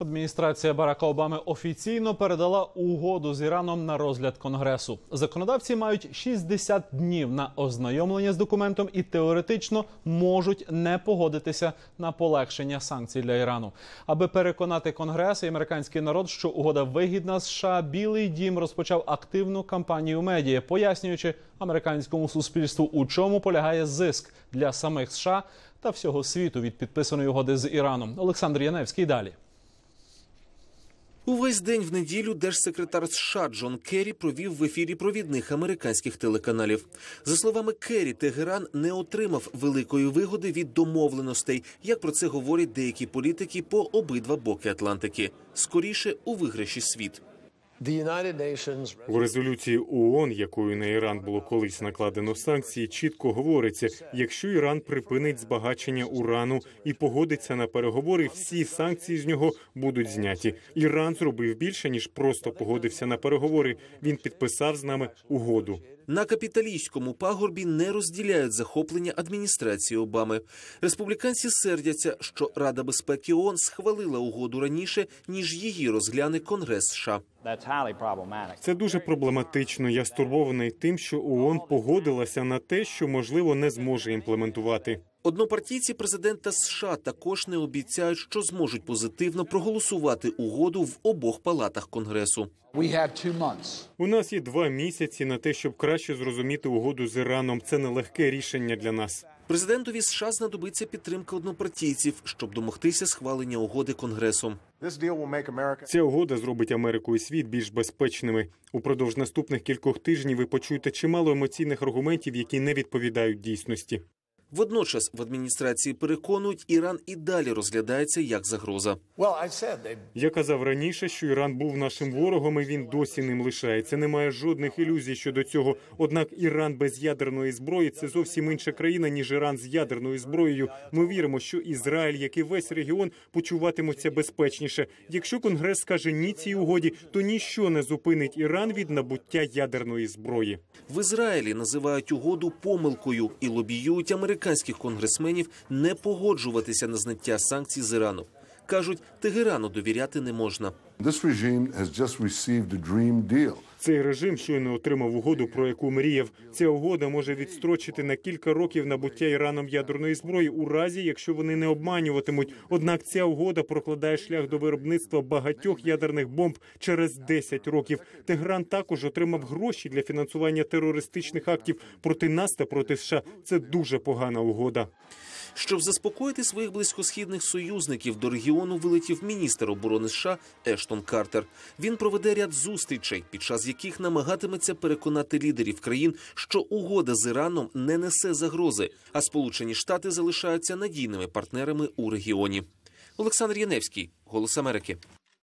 Адміністрація Барака Обами офіційно передала угоду з Іраном на розгляд конгресу. Законодавці мають 60 днів на ознайомлення з документом і теоретично можуть не погодитися на полегшення санкцій для Ірану. Аби переконати конгрес і американський народ, що угода вигідна США, Білий Дім розпочав активну кампанію медіа, пояснюючи американському суспільству, у чому полягає зиск для самих США та всього світу від підписаної угоди з Іраном. Олександр Яневський далі. Увесь день в неділю держсекретар США Джон Керрі провів в ефірі провідних американських телеканалів. За словами Керрі, Тегеран не отримав великої вигоди від домовленостей, як про це говорять деякі політики по обидва боки Атлантики. Скоріше у виграші світ. The У резолюції ООН, якою на Іран було колись накладено санкції, чітко говориться: якщо Іран припинить збагачення урану і погодиться на переговори, всі санкції з нього будуть зняті. Іран зробив більше ніж просто погодився на переговори. Він підписав з нами угоду. На капіталійському пагорбі не розділяють захоплення адміністрації Обами. Республіканці сердяться, що Рада безпеки ООН схвалила угоду раніше ніж її розгляне Конгрес США. Це дуже проблематично. Я стурбований тим, що ООН погодилася на те, що можливо не зможе імплементувати. Однопартійці президента США також не обіцяють, що зможуть позитивно проголосувати угоду в обох палатах Конгресу. У нас є два місяці на те, щоб краще зрозуміти угоду з Іраном. Це нелегке рішення для нас. Президентові США знадобиться підтримка однопартійців, щоб домогтися схвалення угоди Конгресом. Ця угода зробить Америку і світ більш безпечними. Упродовж наступних кількох тижнів ви почуєте чимало емоційних аргументів, які не відповідають дійсності. Водночас в адміністрації переконують, Іран і далі розглядається як загроза. Я казав раніше, що Іран був нашим ворогом, і він досі ним лишається. Немає жодних ілюзій щодо цього. Однак Іран без ядерної зброї це зовсім інша країна, ніж Іран з ядерною зброєю. Ми віримо, що Ізраїль, як і весь регіон, почуватимуться безпечніше. Якщо Конгрес скаже ні цій угоді, то ніщо не зупинить Іран від набуття ядерної зброї. В Ізраїлі називають угоду помилкою і лобіюють американських конгресменів не погоджуватися на зняття санкцій з Ірану. кажуть, Тегерану довіряти не можна. This regime has just received a dream deal. Цей режим щойно отримав угоду, про яку мріяв. Ця угода може відстрочити на кілька років набуття Іраном ядерної зброї у разі, якщо вони не обманюватимуть. Однак ця угода прокладає шлях до виробництва багатьох ядерних бомб через 10 років. Тегран також отримав гроші для фінансування терористичних актів проти нас та проти США. Це дуже погана угода. Щоб заспокоїти своїх близькосхідних союзників, до регіону вилетів міністр оборони США Ештон Картер. Він проведе ряд зустрічей, під час яких намагатиметься переконати лідерів країн, що угода з Іраном не несе загрози, а Сполучені Штати залишаються надійними партнерами у регіоні. Олександр Яневський, Голос Америки.